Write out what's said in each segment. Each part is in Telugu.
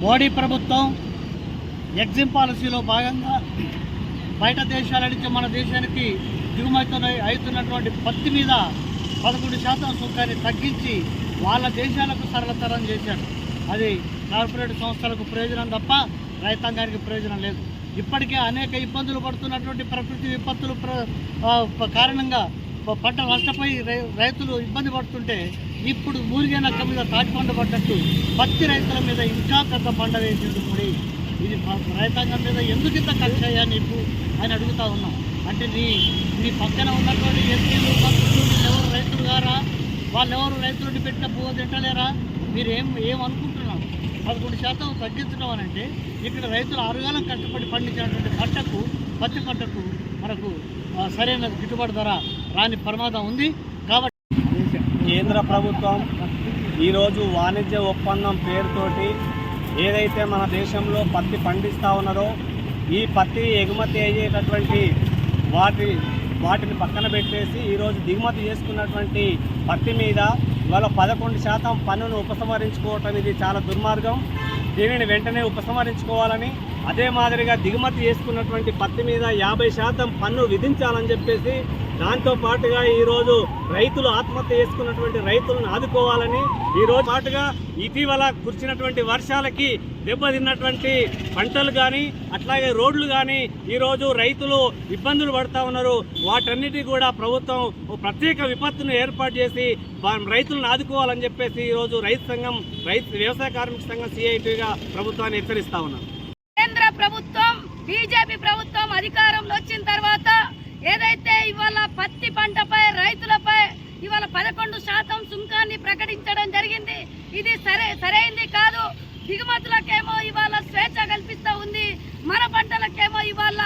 మోడీ ప్రభుత్వం ఎగ్జిమ్ పాలసీలో భాగంగా బయట దేశాల నుంచి మన దేశానికి దిగుమతి అవుతున్నటువంటి పత్తి మీద పదకొండు శాతం సుంకాన్ని తగ్గించి వాళ్ళ దేశాలకు సరళతరం చేశాడు అది కార్పొరేట్ సంస్థలకు ప్రయోజనం తప్ప రైతాంగానికి ప్రయోజనం లేదు. ఇప్పటికే అనేక ఇబ్బందులు పడుతున్నటువంటి ప్రకృతి విపత్తులు ప్ర కారణంగా పంట నష్టపోయి రై- రైతులు ఇబ్బంది పడుతుంటే ఇప్పుడు మూలిగే నక్క మీద తాటిపండు పడ్డట్టు పత్తి రైతుల మీద ఇంకా పెద్ద పంట వేసింది ముడి. ఇది రైతాంగం మీద ఎందుకు ఇంత కక్షయ్యా నీకు? అని అడుగుతా ఉన్నాం. అంటే నీ నీ పక్కన ఉన్నటువంటి ఎంపీలు మంత్రులు ఎవరు రైతులు గారా వాళ్ళెవరు రైతులని పెట్టిన పువ్వు తింటలేరా? మీరు ఏం ఏం అనుకుంటున్నారు పదకొండు శాతం తగ్గించడం అని అంటే ఇక్కడ రైతులు ఆరుగాలం కష్టపడి పండించినటువంటి పంటకు పత్తి పంటకు మనకు సరైన గిట్టుబాటు ధర రాని ప్రమాదం ఉంది. కాబట్టి కేంద్ర ప్రభుత్వం ఈరోజు వాణిజ్య ఒప్పందం పేరుతోటి ఏదైతే మన దేశంలో పత్తి పండిస్తూ ఉన్నదో ఈ పత్తి ఎగుమతి అయ్యేటటువంటి వాటి వాటిని పక్కన పెట్టేసి ఈరోజు దిగుమతి చేసుకున్నటువంటి పత్తి మీద ఇవాళ పదకొండు శాతం పన్నును ఉపసంహరించుకోవటం ఇది చాలా దుర్మార్గం. దీనిని వెంటనే ఉపసంహరించుకోవాలని అదే మాదిరిగా దిగుమతి చేసుకున్నటువంటి పత్తి మీద యాభై శాతం పన్ను విధించాలని చెప్పేసి దాంతో పాటుగా ఈరోజు రైతులు ఆత్మహత్య చేసుకున్నటువంటి రైతులను ఆదుకోవాలని ఈరోజు పాటుగా ఇటీవల కురిసినటువంటి వర్షాలకి దెబ్బతిన్నటువంటి పంటలు కానీ అట్లాగే రోడ్లు కానీ ఈరోజు రైతులు ఇబ్బందులు పడుతూ ఉన్నారు. వాటన్నిటి కూడా ప్రభుత్వం ఓ ప్రత్యేక విపత్తును ఏర్పాటు చేసి రైతులను ఆదుకోవాలని చెప్పేసి ఈరోజు రైతు సంఘం రైతు వ్యవసాయ కార్మిక సంఘం సిఐటిగా ప్రభుత్వాన్ని హెచ్చరిస్తా ఉన్నారు కేంద్ర ప్రభుత్వం బీజేపీ ప్రభుత్వం అధికారంలో వచ్చిన తర్వాత ఏదైతే ఇవాళ పత్తి పంటపై రైతులపై ఇవాళ పదకొండు శాతం సుంకాన్ని ప్రకటించడం జరిగింది ఇది సరే సరైంది కాదు. దిగుమతులకేమో ఇవాళ స్వేచ్ఛ కల్పిస్తూ ఉంది. మన పంటలకేమో ఇవాళ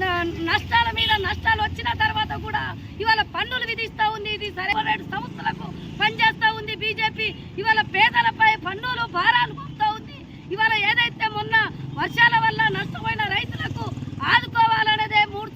న- నష్టాల మీద నష్టాలు వచ్చిన తర్వాత కూడా ఇవాళ పన్నులు విధిస్తూ ఉంది. ఇది సరైన సంస్థలకు పనిచేస్తూ ఉంది బీజేపీ. ఇవాళ పేదలపై పన్నులు భారాలు పంపుతూ ఉంది. ఇవాళ ఏదైతే మొన్న వర్షాల వల్ల నష్టపోయిన రైతులకు ఆదుకోవాలనేదే మూడు